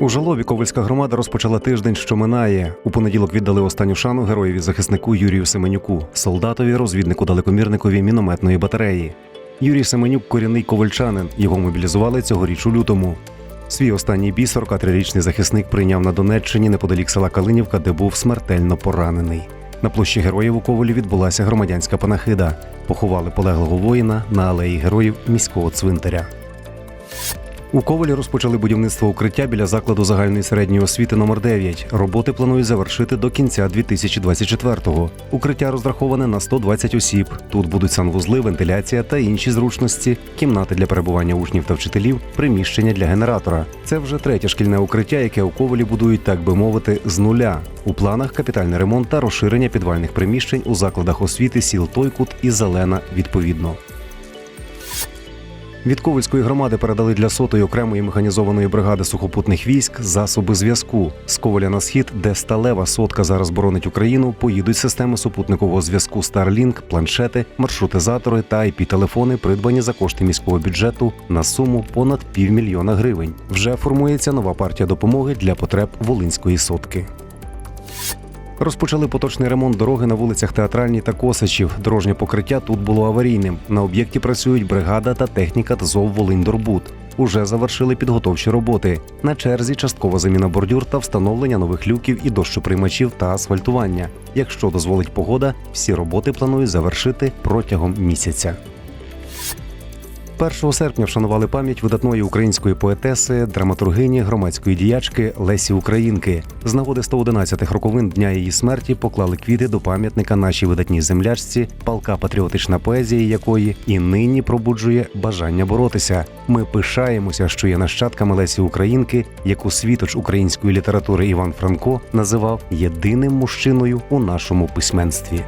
У жалобі Ковальська громада розпочала тиждень, що минає. У понеділок віддали останню шану героєві захиснику Юрію Семенюку, солдатові, розвіднику далекомірникові мінометної батареї. Юрій Семенюк корінний ковальчанин. Його мобілізували цьогоріч у лютому. Свій останній бій 43-річний захисник прийняв на Донеччині неподалік села Калинівка, де був смертельно поранений. На площі героїв у Ковалі відбулася громадянська панахида. Поховали полеглого воїна на алеї героїв міського цвинтаря. У Ковалі розпочали будівництво укриття біля закладу загальної середньої освіти номер 9 Роботи планують завершити до кінця 2024-го. Укриття розраховане на 120 осіб. Тут будуть санвузли, вентиляція та інші зручності, кімнати для перебування учнів та вчителів, приміщення для генератора. Це вже третє шкільне укриття, яке у Ковалі будують, так би мовити, з нуля. У планах капітальний ремонт та розширення підвальних приміщень у закладах освіти сіл Тойкут і Зелена відповідно. Від Ковальської громади передали для сотої окремої механізованої бригади сухопутних військ засоби зв'язку. З Коваля на схід, де сталева сотка зараз боронить Україну, поїдуть системи супутникового зв'язку Starlink, планшети, маршрутизатори та IP-телефони, придбані за кошти міського бюджету на суму понад півмільйона гривень. Вже формується нова партія допомоги для потреб Волинської сотки. Розпочали поточний ремонт дороги на вулицях Театральній та Косачів. Дорожнє покриття тут було аварійним. На об'єкті працюють бригада та техніка ТЗОВ Волиньдорбуд. Уже завершили підготовчі роботи. На черзі часткова заміна бордюр та встановлення нових люків і дощоприймачів та асфальтування. Якщо дозволить погода, всі роботи планують завершити протягом місяця. 1 серпня вшанували пам'ять видатної української поетеси, драматургині, громадської діячки Лесі Українки. З нагоди 111-х роковин дня її смерті поклали квіти до пам'ятника нашій видатній землячці, палка патріотична поезія якої і нині пробуджує бажання боротися. Ми пишаємося, що є нащадками Лесі Українки, яку світоч української літератури Іван Франко називав єдиним мужчиною у нашому письменстві.